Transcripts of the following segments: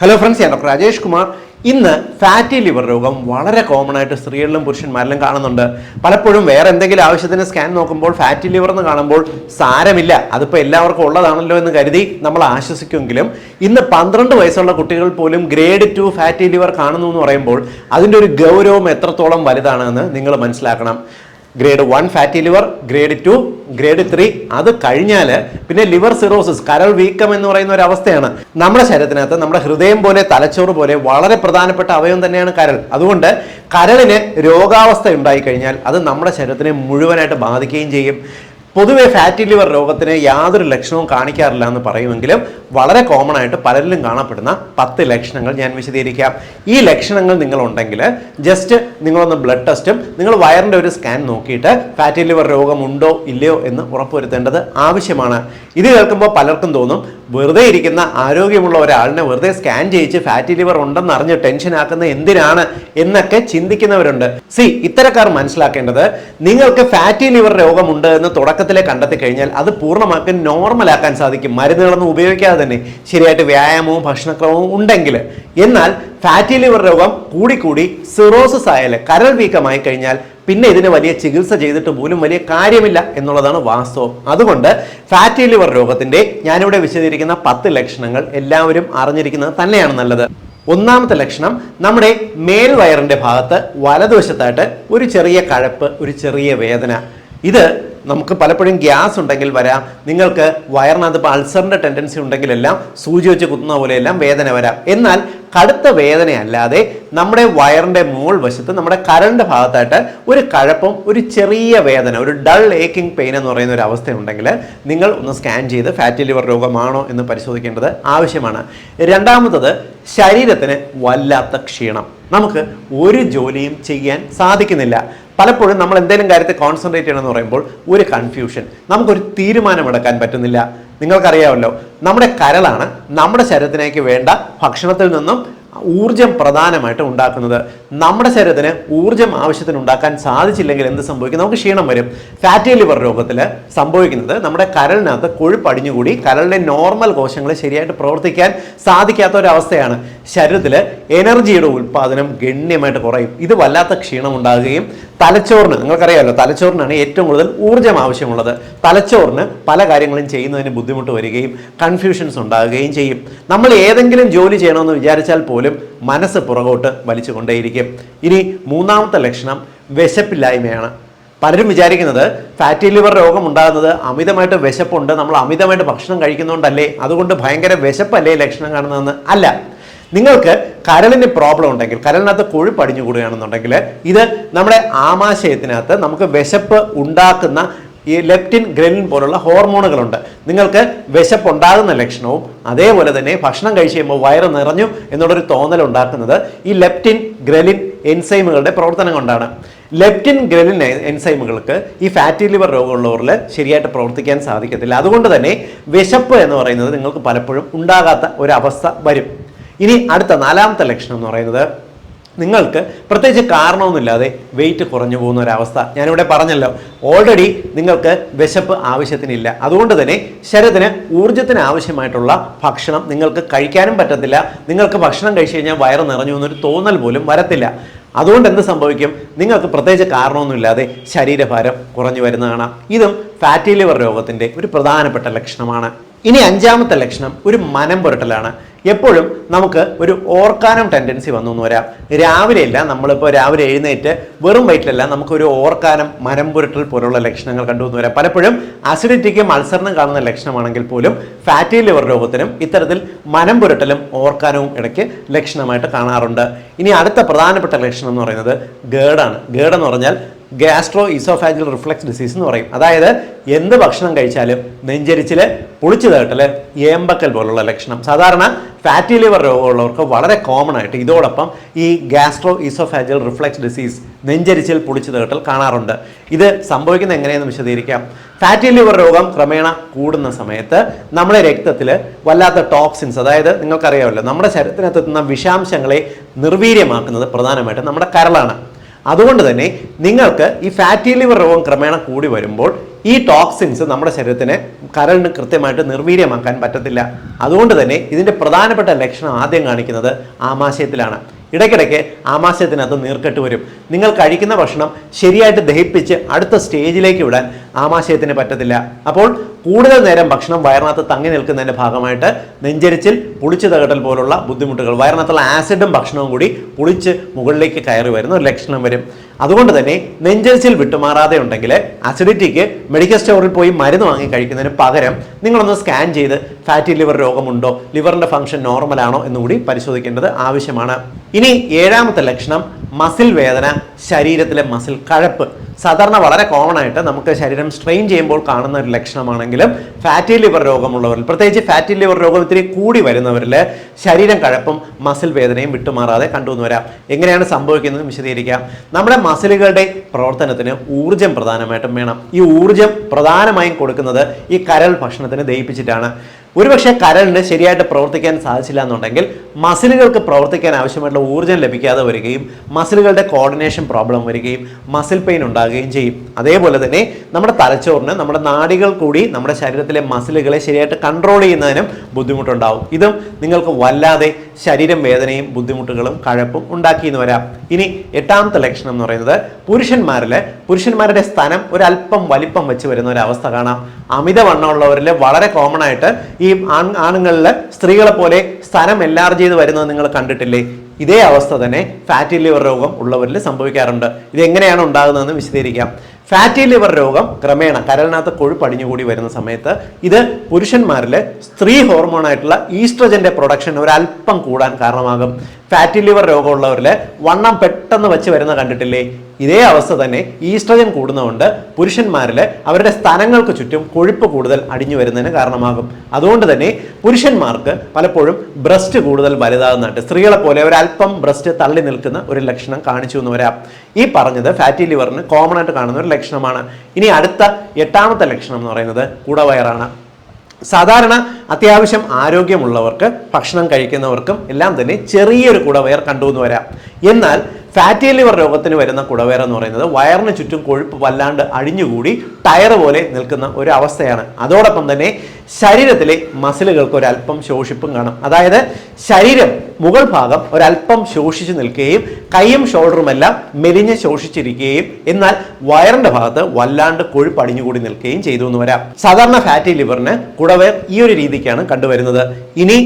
Hello friends ഞാൻ doctor Rajesh Kumar. ഇന്ന് fatty liver രോഗം വളരെ കോമൺ ആയിട്ട് സ്ത്രീകളിലും പുരുഷന്മാരിലും കാണുന്നുണ്ട്. പലപ്പോഴും വേറെ എന്തെങ്കിലും ആവശ്യത്തിന് സ്കാൻ നോക്കുമ്പോൾ ഫാറ്റി ലിവർ എന്ന് കാണുമ്പോൾ സാരമില്ല. അതിപ്പോൾ എല്ലാവർക്കും ഉള്ളതാണല്ലോ എന്ന് കരുതി നമ്മൾ ആശ്വസിക്കുമെങ്കിലും ഇന്ന് പന്ത്രണ്ട് വയസ്സുള്ള കുട്ടികൾ പോലും ഗ്രേഡ് ടു ഫാറ്റി ലിവർ കാണുന്നു എന്ന് പറയുമ്പോൾ അതിന്റെ ഒരു ഗൗരവം എത്രത്തോളം വലുതാണെന്ന് നിങ്ങൾ മനസ്സിലാക്കണം. Grade one fatty liver grade two grade three അത് കഴിഞ്ഞാൽ പിന്നെ ലിവർ സിറോസിസ് കരൾ വീക്കം എന്ന് പറയുന്ന ഒരു അവസ്ഥയാണ്. നമ്മുടെ ശരീരത്തിനകത്ത് നമ്മുടെ ഹൃദയം പോലെ തലച്ചോറ് പോലെ വളരെ പ്രധാനപ്പെട്ട അവയവം തന്നെയാണ് കരൾ. അതുകൊണ്ട് കരളിന് രോഗാവസ്ഥ ഉണ്ടായി കഴിഞ്ഞാൽ അത് നമ്മുടെ ശരീരത്തിനെ മുഴുവനായിട്ട് ബാധിക്കുകയും ചെയ്യും. പൊതുവെ ഫാറ്റി ലിവർ രോഗത്തിന് യാതൊരു ലക്ഷണവും കാണിക്കാറില്ല എന്ന് പറയുമെങ്കിലും വളരെ കോമൺ ആയിട്ട് പലരിലും കാണപ്പെടുന്ന പത്ത് ലക്ഷണങ്ങൾ ഞാൻ വിശദീകരിക്കാം. ഈ ലക്ഷണങ്ങൾ നിങ്ങളുണ്ടെങ്കിൽ ജസ്റ്റ് നിങ്ങളൊന്ന് ബ്ലഡ് ടെസ്റ്റും നിങ്ങൾ വയറിന്റെ ഒരു സ്കാൻ നോക്കിയിട്ട് ഫാറ്റി ലിവർ രോഗം ഉണ്ടോ ഇല്ലയോ എന്ന് ഉറപ്പുവരുത്തേണ്ടത് ആവശ്യമാണ്. ഇത് കേൾക്കുമ്പോൾ പലർക്കും തോന്നും വെറുതെ ഇരിക്കുന്ന ആരോഗ്യമുള്ള ഒരാളിനെ വെറുതെ സ്കാൻ ചെയ്യിച്ച് ഫാറ്റി ലിവർ ഉണ്ടെന്ന് അറിഞ്ഞ് ടെൻഷൻ ആക്കുന്ന എന്തിനാണ് എന്നൊക്കെ ചിന്തിക്കുന്നവരുണ്ട്. സി ഇത്തരക്കാർ മനസ്സിലാക്കേണ്ടത് നിങ്ങൾക്ക് ഫാറ്റി ലിവർ രോഗമുണ്ട് എന്ന് തുടക്കത്തിലെ കണ്ടെത്തി കഴിഞ്ഞാൽ അത് പൂർണമാക്കി നോർമൽ ആക്കാൻ സാധിക്കും. മരുന്നുകളൊന്നും ഉപയോഗിക്കാതെ തന്നെ ശരിയായിട്ട് വ്യായാമവും ഭക്ഷണക്രമവും ഉണ്ടെങ്കിൽ. എന്നാൽ ഫാറ്റി ലിവർ രോഗം കൂടിക്കൂടി സിറോസിസ് ആയാൽ കരൾ വീക്കമായി കഴിഞ്ഞാൽ പിന്നെ ഇതിന് വലിയ ചികിത്സ ചെയ്തിട്ട് പോലും വലിയ കാര്യമില്ല എന്നുള്ളതാണ് വാസ്തവം. അതുകൊണ്ട് ഫാറ്റി ലിവർ രോഗത്തിന്റെ ഞാനിവിടെ വിശദീകരിക്കുന്ന പത്ത് ലക്ഷണങ്ങൾ എല്ലാവരും അറിഞ്ഞിരിക്കുന്നത് തന്നെയാണ് നല്ലത്. ഒന്നാമത്തെ ലക്ഷണം നമ്മുടെ മേൽവയറിന്റെ ഭാഗത്ത് വലതുവശത്തായിട്ട് ഒരു ചെറിയ കഴപ്പ് ഒരു ചെറിയ വേദന. ഇത് നമുക്ക് പലപ്പോഴും ഗ്യാസ് ഉണ്ടെങ്കിൽ വരാം. നിങ്ങൾക്ക് വയറിനകത്ത് ഇപ്പോൾ അൾസറിന്റെ ടെൻഡൻസി ഉണ്ടെങ്കിലെല്ലാം സൂചി വെച്ച് കുത്തുന്ന പോലെയെല്ലാം വേദന വരാം. എന്നാൽ കടുത്ത വേദനയല്ലാതെ നമ്മുടെ വയറിന്റെ മോൾ വശത്ത് നമ്മുടെ കരണ്ട് ഭാഗത്തായിട്ട് ഒരു കഴപ്പം ഒരു ചെറിയ വേദന ഒരു ഡൾ ഏക്കിംഗ് പെയിൻ എന്ന് പറയുന്ന ഒരു അവസ്ഥ അവസ്ഥയുണ്ടെങ്കിൽ നിങ്ങൾ ഒന്ന് സ്കാൻ ചെയ്ത് ഫാറ്റി ലിവർ രോഗമാണോ എന്ന് പരിശോധിക്കേണ്ടത് ആവശ്യമാണ്. രണ്ടാമത്തത് ശരീരത്തിന് വല്ലാത്ത ക്ഷീണം. നമുക്ക് ഒരു ജോലിയും ചെയ്യാൻ സാധിക്കുന്നില്ല. പലപ്പോഴും നമ്മൾ എന്തെങ്കിലും കാര്യത്തെ കോൺസെൻട്രേറ്റ് ചെയ്യണമെന്ന് പറയുമ്പോൾ ഒരു കൺഫ്യൂഷൻ നമുക്കൊരു തീരുമാനമെടുക്കാൻ പറ്റുന്നില്ല. നിങ്ങൾക്കറിയാമല്ലോ നമ്മുടെ കരളാണ് നമ്മുടെ ശരീരത്തിലേക്ക് വേണ്ട ഭക്ഷണത്തിൽ നിന്നും ഊർജം പ്രധാനമായിട്ട് ഉണ്ടാക്കുന്നത്. നമ്മുടെ ശരീരത്തിന് ഊർജം ആവശ്യത്തിന് ഉണ്ടാക്കാൻ സാധിച്ചില്ലെങ്കിൽ എന്ത് സംഭവിക്കും? നമുക്ക് ക്ഷീണം വരും. ഫാറ്റി ലിവർ രോഗത്തിൽ സംഭവിക്കുന്നത് നമ്മുടെ കരളിനകത്ത് കൊഴുപ്പ് അടിഞ്ഞുകൂടി കരളിലെ നോർമൽ കോശങ്ങളെ ശരിയായിട്ട് പ്രവർത്തിക്കാൻ സാധിക്കാത്ത ഒരവസ്ഥയാണ് ശരീരത്തിൽ എനർജിയുടെ ഉൽപ്പാദനം ഗണ്യമായിട്ട് കുറയും. ഇത് വല്ലാത്ത ക്ഷീണം ഉണ്ടാകുകയും തലച്ചോറിന് നിങ്ങൾക്കറിയാമല്ലോ തലച്ചോറിനാണ് ഏറ്റവും കൂടുതൽ ഊർജം ആവശ്യമുള്ളത്. തലച്ചോറിന് പല കാര്യങ്ങളും ചെയ്യുന്നതിന് ബുദ്ധിമുട്ട് വരികയും കൺഫ്യൂഷൻസ് ഉണ്ടാകുകയും ചെയ്യും. നമ്മൾ ഏതെങ്കിലും ജോലി ചെയ്യണമെന്ന് വിചാരിച്ചാൽ പോലും മനസ്സ് പുറകോട്ട് വലിച്ചുകൊണ്ടേയിരിക്കും. ഇനി മൂന്നാമത്തെ ലക്ഷണം വിശപ്പില്ലായ്മയാണ്. പലരും വിചാരിക്കുന്നത് ഫാറ്റി ലിവർ രോഗം ഉണ്ടാകുന്നത് അമിതമായിട്ട് വിശപ്പുണ്ട് നമ്മൾ അമിതമായിട്ട് ഭക്ഷണം കഴിക്കുന്നതുകൊണ്ടല്ലേ അതുകൊണ്ട് ഭയങ്കര വിശപ്പല്ലേ ലക്ഷണം കാണുന്നതെന്ന്? അല്ല. നിങ്ങൾക്ക് കരളിന് പ്രോബ്ലം ഉണ്ടെങ്കിൽ കരളിനകത്ത് കൊഴുപ്പ് അടിഞ്ഞു കൂടുകയാണെന്നുണ്ടെങ്കിൽ ഇത് നമ്മുടെ ആമാശയത്തിനകത്ത് നമുക്ക് വിശപ്പ് ഉണ്ടാക്കുന്ന ഈ ലെപ്റ്റിൻ ഗ്രലിൻ പോലുള്ള ഹോർമോണുകളുണ്ട്. നിങ്ങൾക്ക് വിശപ്പ് ഉണ്ടാകുന്ന ലക്ഷണവും അതേപോലെ തന്നെ ഭക്ഷണം കഴിച്ച് കഴിയുമ്പോൾ വയറ് നിറഞ്ഞു എന്നുള്ളൊരു തോന്നൽ ഉണ്ടാക്കുന്നത് ഈ ലെപ്റ്റിൻ ഗ്രലിൻ എൻസൈമുകളുടെ പ്രവർത്തനം കൊണ്ടാണ് ലെപ്റ്റിൻ ഗ്രലിൻ എൻസൈമുകൾക്ക് ഈ ഫാറ്റി ലിവർ രോഗമുള്ളവരിൽ ശരിയായിട്ട് പ്രവർത്തിക്കാൻ സാധിക്കത്തില്ല. അതുകൊണ്ട് തന്നെ വിശപ്പ് എന്ന് പറയുന്നത് നിങ്ങൾക്ക് പലപ്പോഴും ഉണ്ടാകാത്ത ഒരു അവസ്ഥ വരും. ഇനി അടുത്ത നാലാമത്തെ ലക്ഷണം എന്ന് പറയുന്നത് നിങ്ങൾക്ക് പ്രത്യേകിച്ച് കാരണമൊന്നുമില്ലാതെ വെയിറ്റ് കുറഞ്ഞു പോകുന്ന ഒരവസ്ഥ ഞാനിവിടെ പറഞ്ഞല്ലോ ഓൾറെഡി നിങ്ങൾക്ക് വിശപ്പ് ആവശ്യത്തിനില്ല. അതുകൊണ്ട് തന്നെ ശരീരത്തിന് ഊർജത്തിന് ആവശ്യമായിട്ടുള്ള ഭക്ഷണം നിങ്ങൾക്ക് കഴിക്കാനും പറ്റത്തില്ല. നിങ്ങൾക്ക് ഭക്ഷണം കഴിച്ചു കഴിഞ്ഞാൽ വയറ് നിറഞ്ഞു എന്നൊരു തോന്നൽ പോലും വരത്തില്ല. അതുകൊണ്ട് എന്ത് സംഭവിക്കും? നിങ്ങൾക്ക് പ്രത്യേകിച്ച് കാരണമൊന്നുമില്ലാതെ ശരീരഭാരം കുറഞ്ഞു വരുന്നതാണ്. ഇതും ഫാറ്റി ലിവർ രോഗത്തിന്റെ ഒരു പ്രധാനപ്പെട്ട ലക്ഷണമാണ്. ഇനി അഞ്ചാമത്തെ ലക്ഷണം ഒരു മനം പുരട്ടലാണ് എപ്പോഴും നമുക്ക് ഒരു ഓർക്കാനം ടെൻഡൻസി വന്നു എന്ന് വരാം രാവിലെയല്ല നമ്മളിപ്പോൾ രാവിലെ എഴുന്നേറ്റ് വെറും വയറ്റിലല്ല നമുക്കൊരു ഓർക്കാനം മരം പുരട്ടൽ പോലുള്ള ലക്ഷണങ്ങൾ കണ്ടു എന്ന് വരാം പലപ്പോഴും അസിഡിറ്റിക്കും അൾസറിനും കാണുന്ന ലക്ഷണമാണെങ്കിൽ പോലും ഫാറ്റി ലിവർ രോഗത്തിനും ഇത്തരത്തിൽ മനം പുരട്ടലും ഓർക്കാനവും ഇടയ്ക്ക് ലക്ഷണമായിട്ട് കാണാറുണ്ട്. ഇനി അടുത്ത പ്രധാനപ്പെട്ട ലക്ഷണം എന്ന് പറയുന്നത് ഗേഡാണ്. ഗേഡ് എന്ന് പറഞ്ഞാൽ ഗ്യാസ്ട്രോ ഇസോഫാജിൽ റിഫ്ലക്സ് ഡിസീസ് എന്ന് പറയും. അതായത് എന്ത് ഭക്ഷണം കഴിച്ചാലും നെഞ്ചരിച്ചിൽ പൊളിച്ചു തേട്ടൽ ഏമ്പക്കൽ പോലുള്ള ലക്ഷണം. സാധാരണ ഫാറ്റി ലിവർ രോഗമുള്ളവർക്ക് വളരെ കോമൺ ആയിട്ട് ഇതോടൊപ്പം ഈ ഗ്യാസ്ട്രോ ഇസോഫാജിൽ റിഫ്ലക്സ് ഡിസീസ് നെഞ്ചരിച്ചിൽ പൊളിച്ചു തേട്ടൽ കാണാറുണ്ട്. ഇത് സംഭവിക്കുന്നത് എങ്ങനെയെന്ന് വിശദീകരിക്കാം. ഫാറ്റി ലിവർ രോഗം ക്രമേണ കൂടുന്ന സമയത്ത് നമ്മുടെ രക്തത്തിൽ വല്ലാത്ത ടോക്സിൻസ് അതായത് നിങ്ങൾക്കറിയാമല്ലോ നമ്മുടെ ശരീരത്തിനകത്തെത്തുന്ന വിഷാംശങ്ങളെ നിർവീര്യമാക്കുന്നത് പ്രധാനമായിട്ടും നമ്മുടെ കരളാണ്. അതുകൊണ്ട് തന്നെ നിങ്ങൾക്ക് ഈ ഫാറ്റി ലിവർ രോഗം ക്രമേണ കൂടി വരുമ്പോൾ ഈ ടോക്സിൻസ് നമ്മുടെ ശരീരത്തിന് കരളിന് കൃത്യമായിട്ട് നിർവീര്യമാക്കാൻ പറ്റത്തില്ല. അതുകൊണ്ട് തന്നെ ഇതിന്റെ പ്രധാനപ്പെട്ട ലക്ഷണം ആദ്യം കാണിക്കുന്നത് ആമാശയത്തിലാണ്. ഇടയ്ക്കിടയ്ക്ക് ആമാശയത്തിനകത്ത് നീർക്കെട്ട് വരും. നിങ്ങൾ കഴിക്കുന്ന ഭക്ഷണം ശരിയായിട്ട് ദഹിപ്പിച്ച് അടുത്ത സ്റ്റേജിലേക്ക് വിടാൻ ആമാശയത്തിന് പറ്റത്തില്ല. അപ്പോൾ കൂടുതൽ നേരം ഭക്ഷണം വയറിനകത്ത് തങ്ങി നിൽക്കുന്നതിന്റെ ഭാഗമായിട്ട് നെഞ്ചരിച്ചിൽ പുളിച്ചു തകട്ടൽ പോലുള്ള ബുദ്ധിമുട്ടുകൾ വയറിനകത്തുള്ള ആസിഡും ഭക്ഷണവും കൂടി പുളിച്ച് മുകളിലേക്ക് കയറി വരുന്ന ഒരു ലക്ഷണം വരും. അതുകൊണ്ട് തന്നെ നെഞ്ചരിച്ചിൽ വിട്ടുമാറാതെ ഉണ്ടെങ്കിൽ അസിഡിറ്റിക്ക് മെഡിക്കൽ സ്റ്റോറിൽ പോയി മരുന്ന് വാങ്ങി കഴിക്കുന്നതിന് പകരം നിങ്ങളൊന്ന് സ്കാൻ ചെയ്ത് ഫാറ്റി ലിവർ രോഗമുണ്ടോ? ലിവറിന്റെ ഫംഗ്ഷൻ നോർമൽ ആണോ എന്നുകൂടി പരിശോധിക്കേണ്ടത് ആവശ്യമാണ്. ഇനി ഏഴാമത്തെ ലക്ഷണം മസിൽ വേദന ശരീരത്തിലെ മസിൽ കഴപ്പ്. സാധാരണ വളരെ കോമൺ ആയിട്ട് നമുക്ക് ശരീരം സ്ട്രെയിൻ ചെയ്യുമ്പോൾ കാണുന്ന ഒരു ലക്ഷണമാണെങ്കിലും ഫാറ്റി ലിവർ രോഗമുള്ളവരിൽ പ്രത്യേകിച്ച് ഫാറ്റി ലിവർ രോഗം ഇത്തിരി കൂടി വരുന്നവരിൽ ശരീരം കഴപ്പും മസിൽ വേദനയും വിട്ടുമാറാതെ കണ്ടുവന്ന് വരാം. എങ്ങനെയാണ് സംഭവിക്കുന്നത് വിശദീകരിക്കാം. നമ്മുടെ മസിലുകളുടെ പ്രവർത്തനത്തിന് ഊർജം പ്രധാനമായിട്ടും വേണം. ഈ ഊർജം പ്രധാനമായും കൊടുക്കുന്നത് ഈ കരൾ ഭക്ഷണത്തിന് ദഹിപ്പിച്ചിട്ടാണ്. ഒരുപക്ഷെ കരളിന് ശരിയായിട്ട് പ്രവർത്തിക്കാൻ സാധിച്ചില്ല എന്നുണ്ടെങ്കിൽ മസിലുകൾക്ക് പ്രവർത്തിക്കാൻ ആവശ്യമായിട്ടുള്ള ഊർജം ലഭിക്കാതെ വരികയും മസിലുകളുടെ കോർഡിനേഷൻ പ്രോബ്ലം വരികയും മസിൽ പെയിൻ ഉണ്ടാകുകയും ചെയ്യും. അതേപോലെ തന്നെ നമ്മുടെ തലച്ചോറിന് നമ്മുടെ നാടികൾ കൂടി നമ്മുടെ ശരീരത്തിലെ മസിലുകളെ ശരിയായിട്ട് കൺട്രോൾ ചെയ്യുന്നതിനും ബുദ്ധിമുട്ടുണ്ടാവും. ഇതും നിങ്ങൾക്ക് വല്ലാതെ ശരീരം വേദനയും ബുദ്ധിമുട്ടുകളും കഴപ്പും ഉണ്ടാക്കിയെന്ന് വരാം. ഇനി എട്ടാമത്തെ ലക്ഷണം എന്ന് പറയുന്നത് പുരുഷന്മാരിൽ പുരുഷന്മാരുടെ സ്ഥാനം ഒരല്പം വലിപ്പം വെച്ച് വരുന്ന ഒരു അവസ്ഥ കാണാം. അമിതവണ്ണമുള്ളവരിൽ വളരെ കോമൺ ആയിട്ട് ഈ ആൺ ആണുങ്ങളിൽ സ്ത്രീകളെ പോലെ സ്ഥലം എല്ലാർജ് ചെയ്ത് വരുന്നത് നിങ്ങൾ കണ്ടിട്ടില്ലേ? ഇതേ അവസ്ഥ തന്നെ ഫാറ്റി ലിവർ രോഗം ഉള്ളവരിൽ സംഭവിക്കാറുണ്ട്. ഇത് എങ്ങനെയാണ് ഉണ്ടാകുന്നതെന്ന് വിശദീകരിക്കാം. ഫാറ്റി ലിവർ രോഗം ക്രമേണ കരളിനകത്ത് കൊഴുപ്പ് അടിഞ്ഞുകൂടി വരുന്ന സമയത്ത് ഇത് പുരുഷന്മാരിൽ സ്ത്രീ ഹോർമോണായിട്ടുള്ള ഈസ്ട്രജന്റെ പ്രൊഡക്ഷൻ ഒരല്പം കൂടാൻ കാരണമാകും. ഫാറ്റി ലിവർ രോഗമുള്ളവരിൽ വണ്ണം പെട്ടെന്ന് വെച്ച് വരുന്ന കണ്ടിട്ടില്ലേ? ഇതേ അവസ്ഥ തന്നെ ഈസ്ട്രജൻ കൂടുന്നതുകൊണ്ട് പുരുഷന്മാരിൽ അവരുടെ സ്ഥലങ്ങൾക്ക് ചുറ്റും കൊഴുപ്പ് കൂടുതൽ അടിഞ്ഞു വരുന്നതിന് കാരണമാകും. അതുകൊണ്ട് തന്നെ പുരുഷന്മാർക്ക് പലപ്പോഴും ബ്രസ്റ്റ് കൂടുതൽ വലുതാകുന്നുണ്ട്. സ്ത്രീകളെ പോലെ ഒരല്പം ബ്രസ്റ്റ് തള്ളി നിൽക്കുന്ന ഒരു ലക്ഷണം കാണിച്ചു എന്ന് വരാം. ഈ പറഞ്ഞത് ഫാറ്റി ലിവറിന് കോമൺ ആയിട്ട് കാണുന്ന ഒരു ലക്ഷണമാണ്. ഇനി അടുത്ത എട്ടാമത്തെ ലക്ഷണം എന്ന് പറയുന്നത് കുടവയറാണ്. സാധാരണ അത്യാവശ്യം ആരോഗ്യമുള്ളവർക്ക് ഭക്ഷണം കഴിക്കുന്നവർക്കും എല്ലാം തന്നെ ചെറിയൊരു കുടവയർ കണ്ടുവന്ന് വരാം എന്നാൽ ഫാറ്റി ലിവർ രോഗത്തിന് വരുന്ന കുടവേറ എന്ന് പറയുന്നത് വയറിന് ചുറ്റും കൊഴുപ്പ് വല്ലാണ്ട് അഴിഞ്ഞുകൂടി ടയർ പോലെ നിൽക്കുന്ന ഒരു അവസ്ഥയാണ്. അതോടൊപ്പം തന്നെ ശരീരത്തിലെ മസിലുകൾക്ക് ഒരല്പം ശോഷിപ്പും കാണും. അതായത് ശരീരം മുകൾ ഭാഗം ഒരല്പം ശോഷിച്ചു നിൽക്കുകയും കൈയും ഷോൾഡറും എല്ലാം മെലിഞ്ഞ് ശോഷിച്ചിരിക്കുകയും എന്നാൽ വയറിന്റെ ഭാഗത്ത് വല്ലാണ്ട് കൊഴുപ്പ് അടിഞ്ഞുകൂടി നിൽക്കുകയും ചെയ്തു എന്ന് വരാം. സാധാരണ ഫാറ്റി ലിവറിന് കുടവേർ ഈ ഒരു രീതിക്കാണ് കണ്ടുവരുന്നത്. ഇനി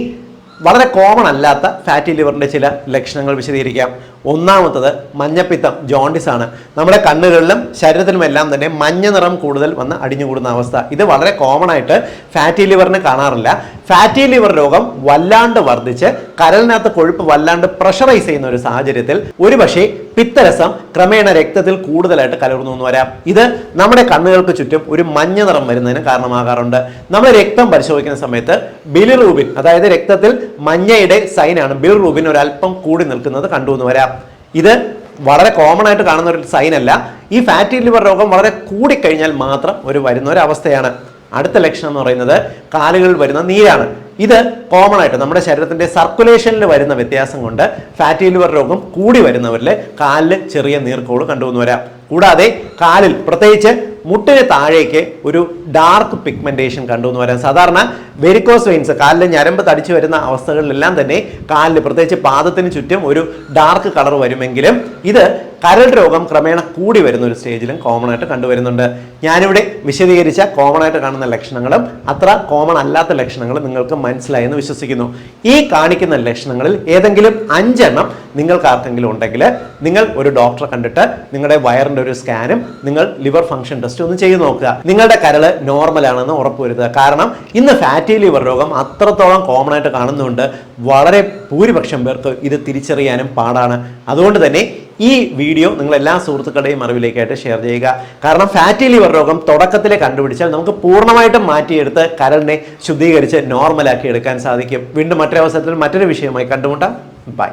വളരെ കോമൺ അല്ലാത്ത ഫാറ്റി ലിവറിന്റെ ചില ലക്ഷണങ്ങൾ വിശദീകരിക്കാം. ഒന്നാമത്തത് മഞ്ഞപ്പിത്തം ജോണ്ടിസ് ആണ്. നമ്മുടെ കണ്ണുകളിലും ശരീരത്തിലും എല്ലാം തന്നെ മഞ്ഞ നിറം കൂടുതൽ വന്ന് അടിഞ്ഞുകൂടുന്ന അവസ്ഥ. ഇത് വളരെ കോമൺ ആയിട്ട് ഫാറ്റി ലിവറിന് കാണാറില്ല. ഫാറ്റി ലിവർ രോഗം വല്ലാണ്ട് വർദ്ധിച്ച് കരലിനകത്ത് കൊഴുപ്പ് വല്ലാണ്ട് പ്രഷറൈസ് ചെയ്യുന്ന ഒരു സാഹചര്യത്തിൽ ഒരുപക്ഷെ പിത്തരസം ക്രമേണ രക്തത്തിൽ കൂടുതലായിട്ട് കലർന്നു എന്ന് വരാം. ഇത് നമ്മുടെ കണ്ണുകൾക്ക് ചുറ്റും ഒരു മഞ്ഞ നിറം വരുന്നതിന് കാരണമാകാറുണ്ട്. നമ്മൾ രക്തം പരിശോധിക്കുന്ന സമയത്ത് ബിലിറൂബിൻ അതായത് രക്തത്തിൽ മഞ്ഞയുടെ സൈനാണ്. ബിലിറൂബിൻ ഒരല്പം കൂടി നിൽക്കുന്നത് കണ്ടു എന്ന് വരാം. ഇത് വളരെ കോമൺ ആയിട്ട് കാണുന്ന ഒരു സൈൻ അല്ല. ഈ ഫാറ്റി ലിവർ രോഗം വളരെ കൂടിക്കഴിഞ്ഞാൽ മാത്രം ഒരു വരുന്ന ഒരു അവസ്ഥയാണ്. അടുത്ത ലക്ഷണം എന്ന് പറയുന്നത് കാലുകളിൽ വരുന്ന നീരാണ്. ഇത് കോമൺ ആയിട്ട് നമ്മുടെ ശരീരത്തിന്റെ സർക്കുലേഷനിൽ വരുന്ന വ്യത്യാസം കൊണ്ട് ഫാറ്റി ലിവർ രോഗം കൂടി വരുന്നവരിൽ കാലിൽ ചെറിയ നീർക്കോൾ കണ്ടുവന്നു വരാം. കൂടാതെ കാലിൽ പ്രത്യേകിച്ച് മുട്ടിന് താഴേക്ക് ഒരു ഡാർക്ക് പിഗ്മെന്റേഷൻ കണ്ടുവന്ന് പറയാം. സാധാരണ വെരിക്കോസ് വെയിൻസ് കാലിൽ ഞരമ്പ് തടിച്ചു വരുന്ന അവസ്ഥകളിലെല്ലാം തന്നെ കാലിൽ പ്രത്യേകിച്ച് പാദത്തിന് ചുറ്റും ഒരു ഡാർക്ക് കളർ വരുമെങ്കിലും ഇത് കരൾ രോഗം ക്രമേണ കൂടി വരുന്ന ഒരു സ്റ്റേജിലും കോമൺ ആയിട്ട് കണ്ടുവരുന്നുണ്ട് ഞാനിവിടെ വിശദീകരിച്ച കോമൺ ആയിട്ട് കാണുന്ന ലക്ഷണങ്ങളും അത്ര കോമൺ അല്ലാത്ത ലക്ഷണങ്ങളും നിങ്ങൾക്ക് മനസ്സിലായെന്ന് വിശ്വസിക്കുന്നു. ഈ കാണിക്കുന്ന ലക്ഷണങ്ങളിൽ ഏതെങ്കിലും അഞ്ചെണ്ണം നിങ്ങൾക്ക് ആർക്കെങ്കിലും ഉണ്ടെങ്കിൽ നിങ്ങൾ ഒരു ഡോക്ടറെ കണ്ടിട്ട് നിങ്ങളുടെ വയറിന്റെ ഒരു സ്കാനും നിങ്ങൾ ലിവർ ഫംഗ്ഷൻ ടെസ്റ്റ് ഒന്ന് ചെയ്ത് നോക്കുക. നിങ്ങളുടെ കരൾ നോർമൽ ആണെന്ന് ഉറപ്പുവരുത്തുക. കാരണം ഇന്ന് ഫാറ്റി ലിവർ രോഗം അത്രത്തോളം കോമൺ ആയിട്ട് കാണുന്നുണ്ട്. വളരെ ഭൂരിപക്ഷം പേർക്ക് ഇത് തിരിച്ചറിയാനും പാടാണ്. അതുകൊണ്ട് തന്നെ ഈ വീഡിയോ നിങ്ങൾ എല്ലാ സുഹൃത്തുക്കളുടെയും അറിവിലേക്കായിട്ട് ഷെയർ ചെയ്യുക. കാരണം ഫാറ്റി ലിവർ രോഗം തുടക്കത്തിലെ കണ്ടുപിടിച്ചാൽ നമുക്ക് പൂർണമായിട്ടും മാറ്റിയെടുത്ത് കരളിനെ ശുദ്ധീകരിച്ച് നോർമലാക്കി എടുക്കാൻ സാധിക്കും. വീണ്ടും മറ്റൊരു അവസരത്തിൽ മറ്റൊരു വിഷയമായി കണ്ടുമുട്ടാം. ബൈ